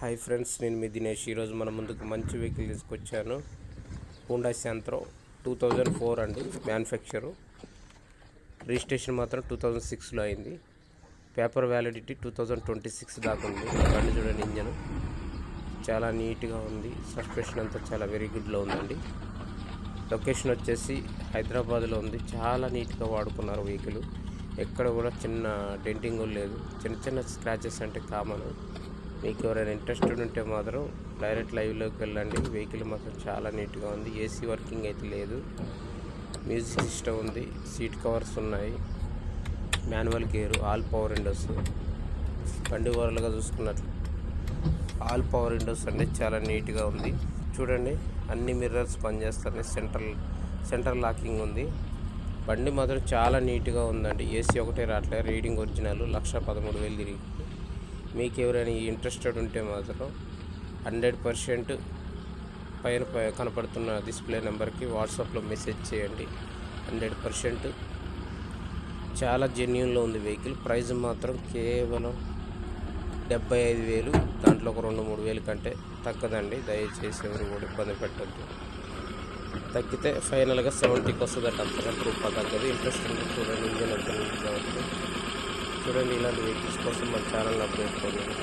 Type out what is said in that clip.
Hi friends నేను మీ దినేష్. ఈరోజు మన ముందుకు మంచి వెహికల్ తీసుకొచ్చాను. Hyundai Santro two thousand four అండి మ్యానుఫ్యాక్చరు. రిజిస్ట్రేషన్ మాత్రం టూ థౌజండ్ సిక్స్లో అయింది. Paper validity two thousand twenty six దాకా ఉంది. బండి చూడండి ఇంజన్. చాలా నీట్గా ఉంది. సస్పెన్షన్ అంతా చాలా వెరీ గుడ్లో ఉందండి. లొకేషన్ వచ్చేసి హైదరాబాద్లో ఉంది. చాలా నీట్గా వాడుకున్నారు వెహికల్. ఎక్కడ కూడా చిన్న డెంటింగ్ లేదు. చిన్న చిన్న స్క్రాచెస్ అంటే కామన్. మీకు ఎవరైనా ఇంట్రెస్టెడ్ ఉంటే మాత్రం డైరెక్ట్ లైవ్లోకి వెళ్ళండి. వెహికల్ మాత్రం చాలా నీట్గా ఉంది. ఏసీ వర్కింగ్ అయితే లేదు. మ్యూజిక్ సిస్టమ్ ఉంది. సీట్ కవర్స్ ఉన్నాయి. Manual gear all power windows. బండి ఓవర్లుగా చూసుకున్నట్లు ఆల్ పవర్ విండోస్ అంటే చాలా నీట్గా ఉంది. చూడండి అన్ని మిర్రర్స్ పనిచేస్తాయి సెంట్రల్ సెంటర్ లాకింగ్ ఉంది. బండి మాత్రం చాలా నీట్గా ఉందండి. ఏసీ ఒకటే రావట్లేదు. Reading original. లక్ష పదమూడు వేలు తిరిగి. మీకు ఎవరైనా ఇంట్రెస్టెడ్ ఉంటే మాత్రం హండ్రెడ్ పర్సెంట్ పైన పై- కనపడుతున్న డిస్ప్లే నెంబర్కి వాట్సాప్లో మెసేజ్ చేయండి. హండ్రెడ్ పర్సెంట్ చాలా జెన్యున్లో ఉంది వెహికల్. ప్రైస్ మాత్రం కేవలం డెబ్బై ఐదు వేలు. దాంట్లో ఒక రెండు మూడు వేలు కంటే తగ్గదండి. దయచేసి ఎవరు కూడా ఇబ్బంది పెట్టద్దు. తగ్గితే ఫైనల్గా సెవెంటీకి వస్తుందట అంతకంటే రూపాయలు తగ్గదు. ఇంట్రెస్ట్ ఉంటుంది చూడండి. ఇంజన్ ఎంత నీట్గా ఉంది చూడండి ఇలాంటి వెహికల్స్ కోసం మన ఛానల్ అప్డేట్ చేయండి